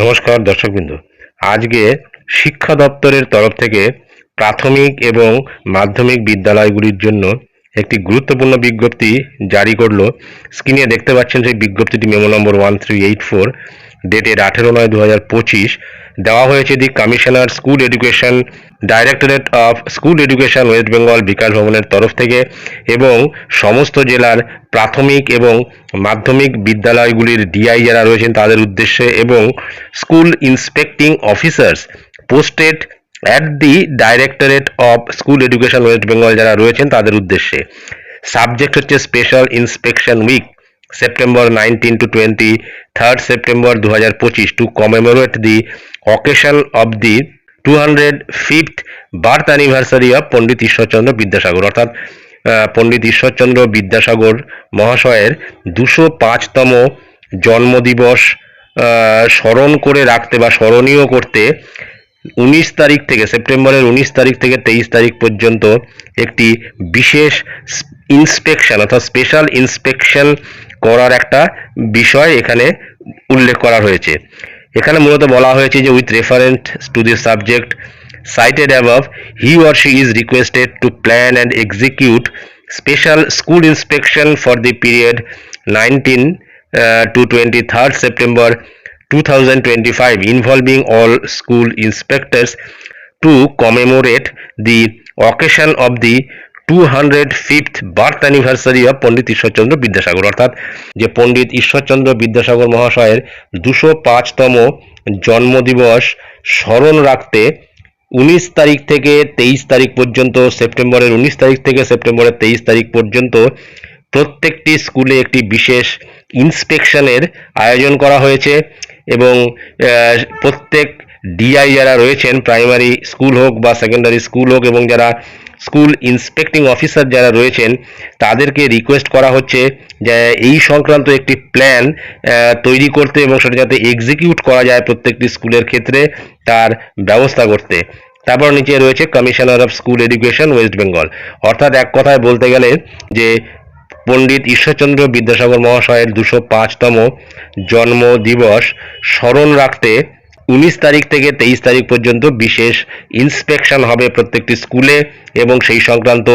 নমস্কার, দর্শকবৃন্দ। আজকে শিক্ষা দপ্তরের তরফ থেকে প্রাথমিক এবং মাধ্যমিক বিদ্যালয়গুলির জন্য একটি গুরুত্বপূর্ণ বিজ্ঞপ্তি জারি করল। স্ক্রিনে দেখতে পাচ্ছেন সেই বিজ্ঞপ্তিটি memo number one three eight four. Dated আঠেরো নয় দু দেওয়া হয়েছে the commissioner school education, directorate of school education, West Bengal বিকাশ ভবনের তরফ থেকে এবং সমস্ত জেলার প্রাথমিক এবং মাধ্যমিক বিদ্যালয়গুলির ডিআই যারা রয়েছেন তাদের উদ্দেশ্যে এবং school inspecting officers posted at the directorate of school education, West Bengal যারা রয়েছেন তাদের উদ্দেশ্যে। সাবজেক্ট হচ্ছে special inspection week. September nineteen to twenty third September দু হাজার পঁচিশ to commemorate the occasion of the two hundred fifth birth anniversary of Pandit Ishwarchandra Vidyasagar অর্থাৎ পণ্ডিত ঈশ্বরচন্দ্র বিদ্যাসাগর মহাশয়ের দুশো পাঁচতম জন্মদিবস স্মরণ করে রাখতে বা স্মরণীয় করতে উনিশ তারিখ থেকে সেপ্টেম্বরের উনিশ তারিখ থেকে তেইশ তারিখ পর্যন্ত একটি বিশেষ ইন্সপেকশন, অর্থাৎ স্পেশাল ইন্সপেকশন করার একটা বিষয় এখানে উল্লেখ করা হয়েছে। এখানে মূলত বলা হয়েছে যে with reference to the subject cited above he or she is requested to plan and execute special school inspection for the period nineteen to twenty third September two thousand twenty five involving all school inspectors to commemorate the occasion of the 205th birth anniversary of Pandit Ishwarchandra Vidyasagar অর্থাৎ যে পণ্ডিত ঈশ্বরচন্দ্র বিদ্যাসাগর মহাশয়ের দুশো পাঁচতম জন্মদিবস স্মরণ রাখতে উনিশ তারিখ থেকে তেইশ তারিখ পর্যন্ত, সেপ্টেম্বরের উনিশ তারিখ থেকে সেপ্টেম্বরের তেইশ তারিখ পর্যন্ত প্রত্যেকটি স্কুলে একটি বিশেষ ইন্সপেকশনের আয়োজন করা হয়েছে এবং প্রত্যেক ডিআই যারা রয়েছেন প্রাইমারি স্কুল হোক বা সেকেন্ডারি স্কুল হোক এবং যারা স্কুল ইন্সপেক্টিং অফিসার যারা রয়েছেন, তাদেরকে রিকোয়েস্ট করা হচ্ছে যে এই সংক্রান্ত একটি প্ল্যান তৈরি করতে এবং সেটা যাতে এক্সিকিউট করা যায় প্রত্যেকটি স্কুলের ক্ষেত্রে তার ব্যবস্থা করতে। তারপর নিচে রয়েছে commissioner of school education West Bengal অর্থাৎ এক কথায় বলতে গেলে যে পণ্ডিত ঈশ্বরচন্দ্র বিদ্যাসাগর মহাশয়ের দুশো পাঁচতম জন্ম দিবস স্মরণ রাখতে উনিশ তারিখ থেকে তেইশ তারিখ পর্যন্ত বিশেষ ইন্সপেকশন হবে প্রত্যেকটি স্কুলে এবং সেই সংক্রান্ত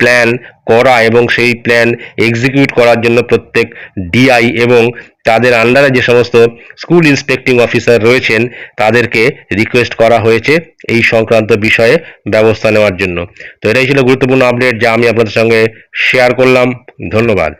প্ল্যান করা এবং সেই প্ল্যান এক্সিকিউট করার জন্য প্রত্যেক ডিআই এবং তাদের আন্ডারে যে সমস্ত স্কুল ইন্সপেক্টিং অফিসার রয়েছেন, তাদেরকে রিকোয়েস্ট করা হয়েছে এই সংক্রান্ত বিষয়ে ব্যবস্থা নেওয়ার জন্য। তো এটাই ছিল গুরুত্বপূর্ণ আপডেট যা আমি আপনাদের সঙ্গে শেয়ার করলাম। ধন্যবাদ।